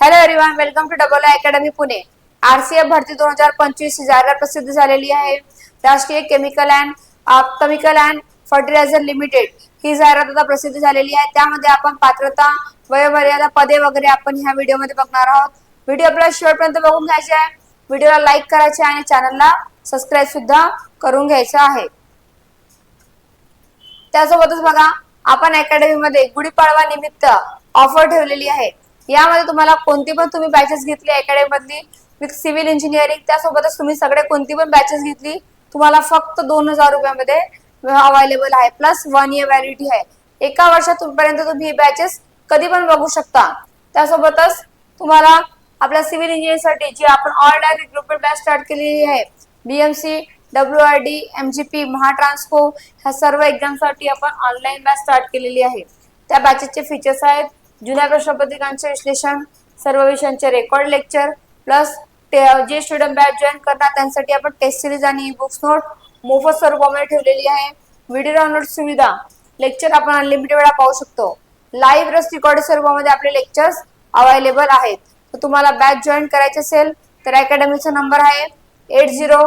Hello everyone welcome to double academy Pune RCF भरती दोन हजार पंचवीस ही जाहिरात प्रसिद्ध झालेली आहे. राष्ट्रीय chemical and chemical and fertilizer limited ही जाहिरात आता प्रसिद्ध झालेली आहे. त्यामध्ये आपण पात्रता वयोमर्यादा पदे वगैरे आपण ह्या व्हिडिओमध्ये बघणार आहोत. व्हिडिओ आपल्याला शेवटपर्यंत बघून घ्यायचे आहे. व्हिडिओला लाईक करायचे आणि चॅनलला सबस्क्राईब सुद्धा करून घ्यायचं आहे. त्यासोबतच बघा आपण अकॅडमीमध्ये गुढीपाडवा निमित्त ऑफर ठेवलेली आहे. यामध्ये तुम्हाला कोणती पण तुम्ही बॅचेस घेतली अकॅडमी मधली विथ सिव्हिल इंजिनिअरिंग त्यासोबतच तुम्ही सगळे कोणती पण बॅचेस घेतली तुम्हाला फक्त दोन हजार रुपयामध्ये अवेलेबल आहे. प्लस वन इयर व्हॅलिडिटी आहे. एका वर्षापर्यंत तुम्ही ही बॅचेस कधी पण बघू शकता. त्यासोबतच तुम्हाला आपल्या सिव्हिल इंजिनिअरिंगसाठी जी आपण ऑनलाईन रिक्रुटमेंट बॅच स्टार्ट केलेली आहे BMC W R D MGP Mahatransco ह्या सर्व एक्झामसाठी आपण ऑनलाईन बॅच स्टार्ट केलेली आहे. त्या बॅचेसचे फीचर्स आहेत. जुन्या प्रश्नपत्रिकांचे विश्लेषण सर्व विषयांचे रेकॉर्ड लेक्चर प्लस जे स्टुडंट बॅच जॉईन करणार त्यांसाठी आपण टेस्ट सिरीज आणि ई बुक्स नोट मोफत स्वरूपामध्ये ठेवलेली आहे. व्हिडिओ डाउनलोड सुविधा लेक्चर आपण अनलिमिटेड वेळा पाहू शकतो. लाईव्ह रस रेकॉर्ड स्वरूपामध्ये आपले लेक्चर्स अवेलेबल आहेत. तर तुम्हाला बॅच जॉईन करायचे असेल तर अकॅडमीचा नंबर आहे eight zero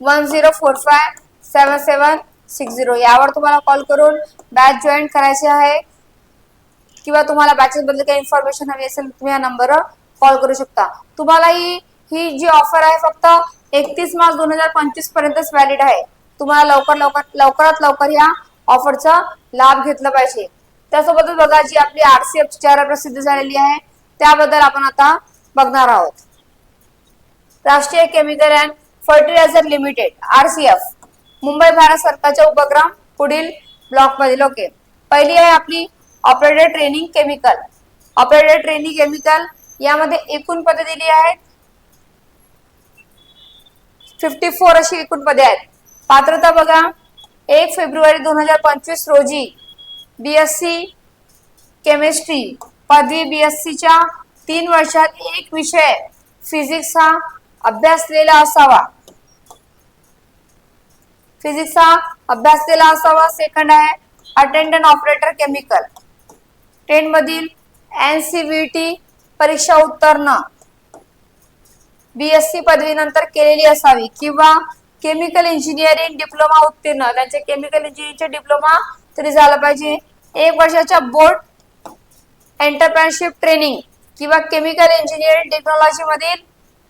one zero four five seven seven six zero यावर तुम्हाला कॉल करून बॅच जॉईन करायचे आहे. किंवा तुम्हाला बॅचेस बद्दल काही इन्फॉर्मेशन हवी असेल तुम्ही या नंबरवर कॉल करू शकता. तुम्हाला ही ही जी ऑफर आहे फक्त एकतीस मार्च दोन हजार पंचवीस पर्यंतच व्हॅलिड आहे. तुम्हाला लवकर लवकर लवकरात लवकर या ऑफरचा लाभ घेतला पाहिजे. त्यासोबतच बघा जी आपली आरसीएफ चार प्रसिद्ध झालेली आहे त्याबद्दल आपण आता बघणार आहोत. राष्ट्रीय chemical and fertilizer limited RCF Mumbai Bharat सरकारचा उपक्रम पुढील ब्लॉक मधील ओके पहिली आहे आपली operator training chemical operator training chemical यामध्ये एकूण पदे दिली आहेत. फिफ्टी फोर अशी एकूण पदे आहेत. पात्रता बघा. एक फेब्रुवारी दोन हजार पंचवीस रोजी बीएससी केमिस्ट्री पदवी बीएससीच्या तीन वर्षात एक विषय फिजिक्स हा अभ्यासलेला असावा. फिजिक्सचा अभ्यासलेला असावा. सेकंड आहे अटेंडंट ऑपरेटर केमिकल टेन मधील टी परीक्षा उत्तीर्ण. बीएससी पदवीनंतर केलेली असावी किंवा केमिकल इंजिनिअरिंग डिप्लोमा उत्तीर्ण. त्यांचे केमिकल इंजिनिअरिंगचे डिप्लोमा तरी झाला पाहिजे. एक वर्षाच्या बोर्ड एंटरप्रेनशिप ट्रेनिंग किंवा केमिकल इंजिनिअरिंग टेक्नॉलॉजी मधील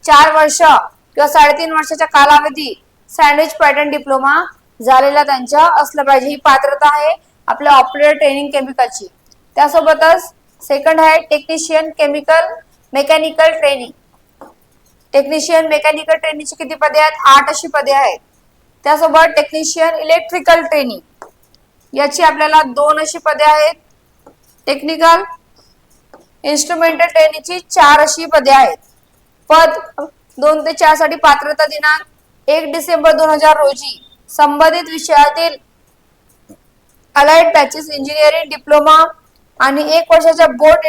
चार वर्ष किंवा साडेतीन वर्षाच्या कालावधी सँडविच पॅटर्न डिप्लोमा झालेला त्यांच्या असलं पाहिजे. ही पात्रता आहे आपल्या ऑपरेटर ट्रेनिंग केमिकलची त्यासोबतच सेकंड आहे technician chemical mechanical training technician mechanical ट्रेनिंगची किती पदे आहेत? आठ अशी पदे आहेत. त्यासोबत टेक्निशियन इलेक्ट्रिकल ट्रेनिंग याची आपल्याला दोन अशी पदे आहेत. टेक्निकल इन्स्ट्रुमेंटल ट्रेनिंगची चार अशी पदे आहेत. पद दोन ते चारसाठी पात्रता दिनांक एक डिसेंबर दोन हजार रोजी संबंधित विषयातील अलाइड बॅचेस इंजिनिअरिंग डिप्लोमा आणि एक वर्षाच्या बोर्ड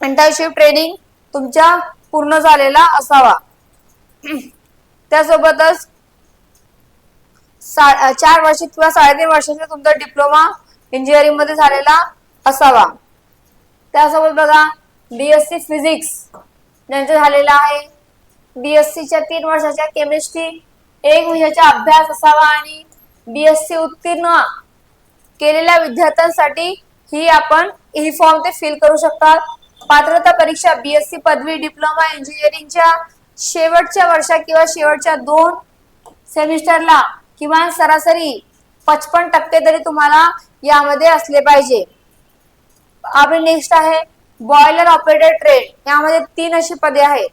इंटर्नशिप ट्रेनिंग तुमच्या पूर्ण झालेला असावा. त्यासोबतच चार वर्ष किंवा साडेतीन वर्षाचा तुमचा डिप्लोमा इंजिनिअरिंगमध्ये झालेला असावा. त्यासोबत बघा बीएससी फिजिक्स ज्यांचा झालेलं आहे. बीएससीच्या तीन वर्षाच्या केमिस्ट्री एक विषयाचा अभ्यास असावा आणि बीएससी उत्तीर्ण केलेल्या विद्यार्थ्यांसाठी ही आपण e ही फॉर्म ते फिल करू शकतात. पात्रता परीक्षा बीएससी पदवी डिप्लोमा इंजिनिअरिंगच्या शेवटच्या वर्षा किंवा शेवटच्या दोन सेमिस्टरला किमान सरासरी पचपन टक्के तरी तुम्हाला यामध्ये असले पाहिजे. आपले नेक्स्ट आहे बॉयलर ऑपरेटर ट्रेड यामध्ये तीन अशी पदे आहेत.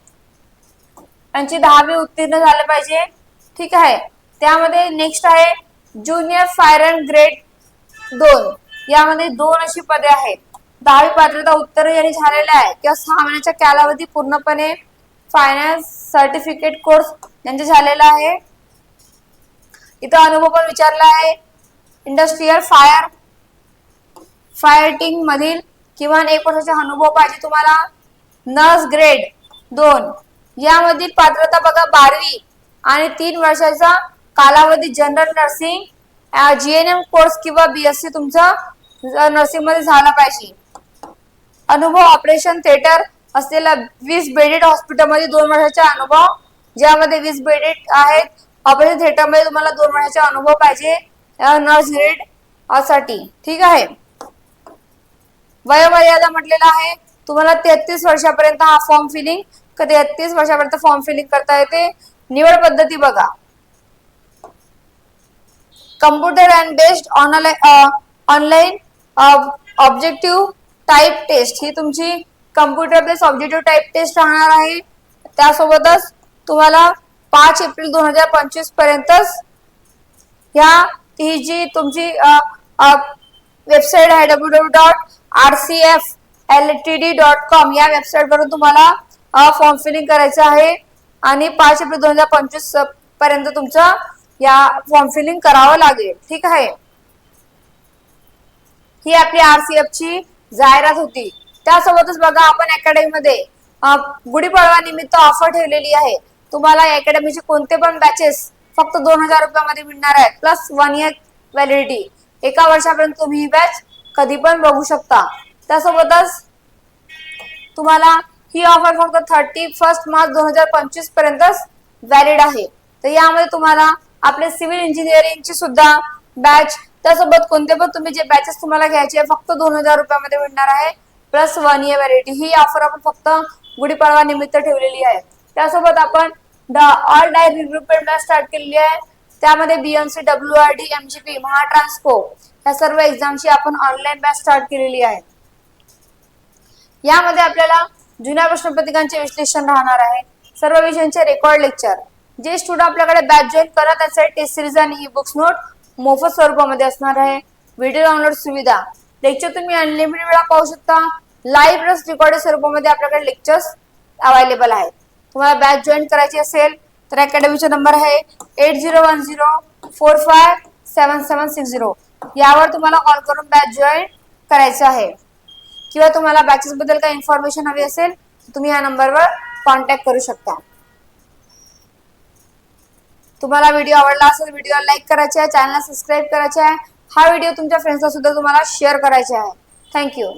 त्यांची दहावी उत्तीर्ण झाले पाहिजे. ठीक आहे. त्यामध्ये नेक्स्ट आहे ज्युनियर फायर अँड ग्रेड दोन. यामध्ये दोन अशी पदे आहेत. दहावी पात्रता उत्तर यांनी झालेल्या आहे. किंवा सहा महिन्याच्या कालावधी पूर्णपणे फायनान्स सर्टिफिकेट कोर्स यांचे झालेला आहे. इथं अनुभव पण विचारला आहे. इंडस्ट्रीयल फायर फायटिंग मधील किमान एक वर्षाचा अनुभव पाहिजे तुम्हाला. नर्स ग्रेड दोन. यामधील पात्रता बघा बारवी आणि तीन वर्षाचा कालावधी जनरल नर्सिंग जीएनएम कोर्स किंवा बीएससी तुमचा नर्सिंगमध्ये झाला पाहिजे. अनुभव ऑपरेशन थिएटर असलेल्या वीस बेडेड हॉस्पिटलमध्ये दोन वर्षाचा अनुभव ज्यामध्ये वीस बेडेड आहेत ऑपरेशन थिएटरमध्ये तुम्हाला दोन वर्षाचा अनुभव पाहिजे नर्स ग्रेडसाठी. ठीक आहे? वयोमर्यादा म्हटलेला आहे. तुम्हाला तेहतीस वर्षापर्यंत हा फॉर्म फिलिंग तेहतीस वर्षापर्यंत फॉर्म फिलिंग करता येते. निवड पद्धती बघा. Computer and based online online objective type test ही तुमची computer based objective type test राहणार आहे. त्यासोबतच तुम्हाला पाच एप्रिल दोन हजार पंचवीस पर्यंतच ह्या ही जी तुमची वेबसाईट आहे W W dot R C F L T D dot com या वेबसाईट वरून तुम्हाला फॉर्म फिलिंग करायचं आहे. आणि पाच एप्रिल दोन हजार पंचवीसपर्यंत तुमचं या फॉर्म फिलिंग करावं लागेल. ठीक आहे? ही आपली आरसीएफ ची जाहिरात होती. त्यासोबतच बघा आपण अकॅडमी मध्ये गुढीपाडवा निमित्त ऑफर ठेवलेली आहे. तुम्हाला या अकॅडमीचे कोणते पण बॅचेस फक्त दोन हजार रुपयामध्ये मिळणार आहेत प्लस वन इयर व्हॅलिडिटी एका वर्षापर्यंत तुम्ही ही बॅच कधी पण बघू शकता. त्यासोबतच तुम्हाला ही ऑफर फक्त थर्टी फर्स्ट मार्च दोन हजार पंचवीस पर्यंतच व्हॅलिड आहे. तर यामध्ये तुम्हाला आपले सिव्हिल इंजिनिअरिंगची सुद्धा बॅच त्यासोबत कोणते पण तुम्ही जे बॅचेस तुम्हाला घ्यायचे फक्त दोन हजार रुपयामध्ये मिळणार आहे. प्लस वन इयर व्हॅलिडिटी ही ऑफर आपण फक्त गुढीपाडवा निमित्त ठेवलेली आहे. त्यासोबत आपण ऑल डायर रिक्रुटमेंट स्टार्ट केलेली आहे. त्यामध्ये BMC W R D MGP Mahatransco या सर्व एक्झामची आपण ऑनलाईन बॅच स्टार्ट केलेली आहे. यामध्ये आपल्याला जुन्या प्रश्नपत्रिकांचे विश्लेषण राहणार आहे. सर्व विषयांचे रेकॉर्ड लेक्चर जे स्टुडंट आपल्याकडे बॅच जॉईन करत असेल टेस्ट सिरीज आणि ई बुक्स नोट मोफत स्वरूपामध्ये असणार आहे. व्हिडिओ डाउनलोड सुविधा. लेक्चर तुम्ही अनलिमिटेड वेळा पाहू शकता. लाईव्ह प्लस रेकॉर्डेड स्वरूपामध्ये आपल्याकडे लेक्चर्स अवेलेबल आहेत. तुम्हाला बॅच जॉईन करायची असेल तर अकॅडमीचा नंबर आहे eight zero one zero four five seven seven six zero यावर तुम्हाला कॉल करून बॅच जॉईन करायचं आहे. किंवा तुम्हाला बॅचेसबद्दल काही इन्फॉर्मेशन हवी असेल तर तुम्ही या नंबरवर कॉन्टॅक्ट करू शकता. तुम्हाला व्हिडिओ आवडला असेल व्हिडिओ लाईक करायचा आहे चॅनलला सबस्क्राईब करायचे आहे हा व्हिडिओ तुमच्या फ्रेंड्सला सुद्धा तुम्हाला शेअर करायचा आहे. थँक्यू